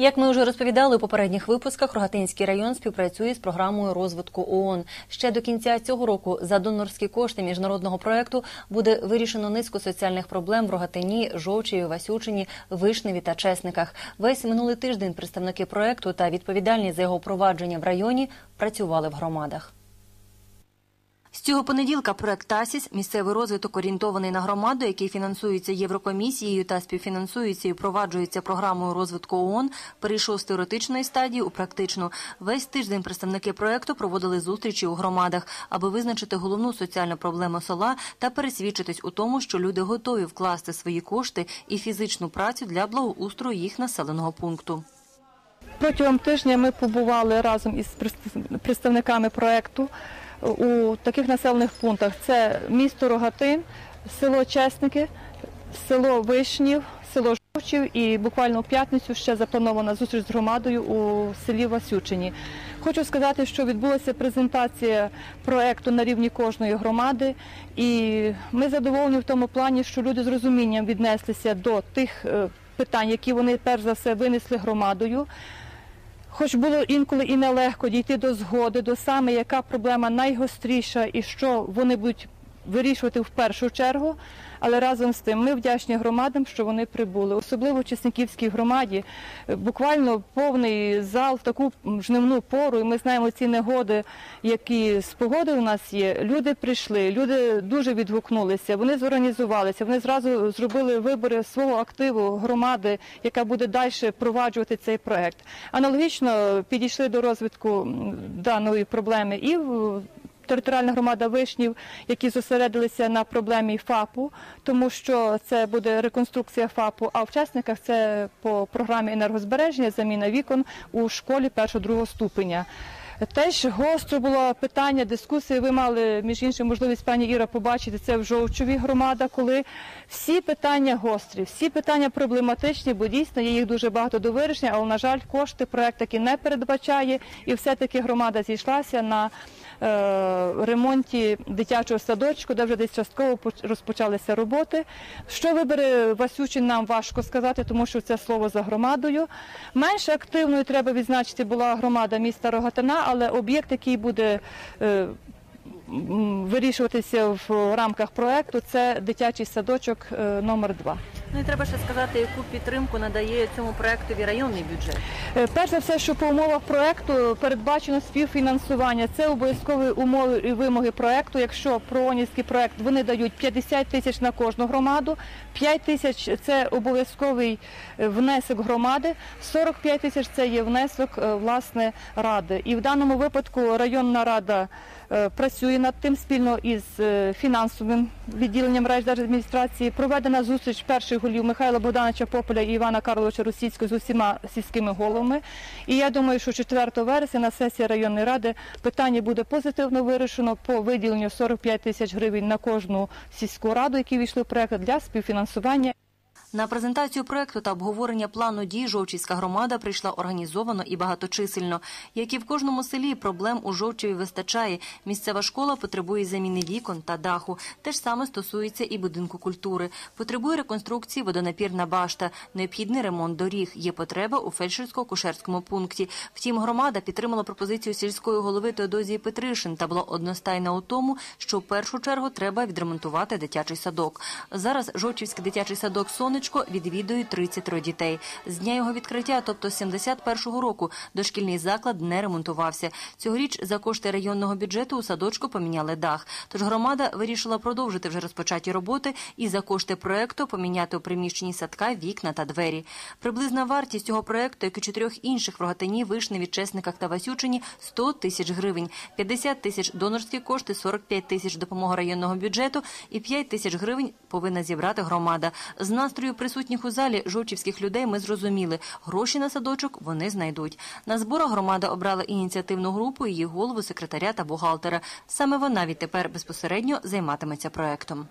Як ми вже розповідали у попередніх випусках, Рогатинський район співпрацює з програмою розвитку ООН. Ще до кінця цього року за донорські кошти міжнародного проекту буде вирішено низку соціальних проблем в Рогатині, Жовчеві, Васючині, Вишневі та Чесниках. Весь минулий тиждень представники проекту та відповідальні за його провадження в районі працювали в громадах. З цього понеділка проект ТАСІС місцевий розвиток орієнтований на громаду, який фінансується Єврокомісією та співфінансується і впроваджується програмою розвитку ООН, перейшов з теоретичної стадії у практичну. Весь тиждень представники проекту проводили зустрічі у громадах, аби визначити головну соціальну проблему села та пересвідчитись у тому, що люди готові вкласти свої кошти і фізичну працю для благоустрою їх населеного пункту. Протягом тижня ми побували разом із представниками проекту у таких населених пунктах. Це місто Рогатин, село Чесники, село Вишнів, село Жовчів і буквально в п'ятницю ще запланована зустріч з громадою у селі Васючині. Хочу сказати, що відбулася презентація проекту на рівні кожної громади, і ми задоволені в тому плані, що люди з розумінням віднеслися до тих е, питань, які вони перш за все винесли громадою. Хоч було інколи і нелегко дійти до згоди, до саме яка проблема найгостріша і що вони будуть вирішувати в першу чергу. Але разом з тим ми вдячні громадам, що вони прибули, особливо в Чесниківській громаді. Буквально повний зал в таку жнивну пору. І ми знаємо ці негоди, які з погоди у нас є. Люди прийшли, люди дуже відгукнулися. Вони зорганізувалися. Вони зразу зробили вибори свого активу громади, яка буде далі впроваджувати цей проект. Аналогічно підійшли до розвитку даної проблеми і територіальна громада вишнів, які зосередилися на проблемі ФАПу, тому що це буде реконструкція ФАПу. А в учасниках це по програмі енергозбереження, заміна вікон у школі першого-другого ступеня. Теж гостро було питання, дискусії. Ви мали між іншим можливість пані Іра побачити це в Жовчові громада, коли всі питання гострі, всі питання проблематичні, бо дійсно є їх дуже багато до вирішення, але на жаль, кошти проект таки не передбачає, і все таки громада зійшлася на ремонті дитячого садочку, де вже десь частково розпочалися роботи. Що вибере Васючин, нам важко сказати, тому що це слово за громадою. Менш активною треба відзначити була громада міста Рогатина, але об'єкт, який буде е, вирішуватися в рамках проекту, це дитячий садочок е, номер 2 Ну і треба ще сказати, яку підтримку надає цьому проектові районний бюджет. Е, перш за все, що по умовах проекту передбачено співфінансування. Це обов'язкові умови і вимоги проекту. Якщо проонівський проект вони дають 50 тисяч на кожну громаду, 5 тисяч це обов'язковий е, внесок громади, 45 тисяч це є внесок власне ради. І в даному випадку районна рада. Е, працює над тим спільно із е, фінансовим відділенням райдержадміністрації. Проведена зустріч перших голів Михайла Богдановича Пополя і Івана Карловича Російського з усіма сільськими головами. І я думаю, що 4 вересня на сесії районної ради питання буде позитивно вирішено по виділенню 45 тисяч гривень на кожну сільську раду, які війшли в проект для співфінансування. На презентацію проекту та обговорення плану дій Жовчівська громада прийшла організовано і багаточисельно. Як і в кожному селі, проблем у Жовчеві вистачає. Місцева школа потребує заміни вікон та даху. Те ж саме стосується і будинку культури. Потребує реконструкції водонапірна башта, необхідний ремонт доріг. Є потреба у фельдшерсько-кушерському пункті. Втім, громада підтримала пропозицію сільської голови Теодозії Петришин та була одностайна у тому, що в першу чергу треба відремонтувати дитячий садок. Зараз Жовчівський дитячий садок «Сонечко» Сонечко відвідують 33 дітей. З дня його відкриття, тобто 71-го року, дошкільний заклад не ремонтувався. Цьогоріч за кошти районного бюджету у садочку поміняли дах. Тож громада вирішила продовжити вже розпочаті роботи і за кошти проекту поміняти у приміщенні садка вікна та двері. Приблизна вартість цього проекту, як і чотирьох інших в Рогатині, Вишневі, Чесниках та Васючині 100 тисяч гривень, 50 тисяч донорські кошти, 45 тисяч допомога районного бюджету і 5 тисяч гривень повинна зібрати громада. З настрою настрою присутніх у залі жовчівських людей ми зрозуміли, гроші на садочок вони знайдуть. На зборах громада обрала ініціативну групу, її голову, секретаря та бухгалтера. Саме вона відтепер безпосередньо займатиметься проектом.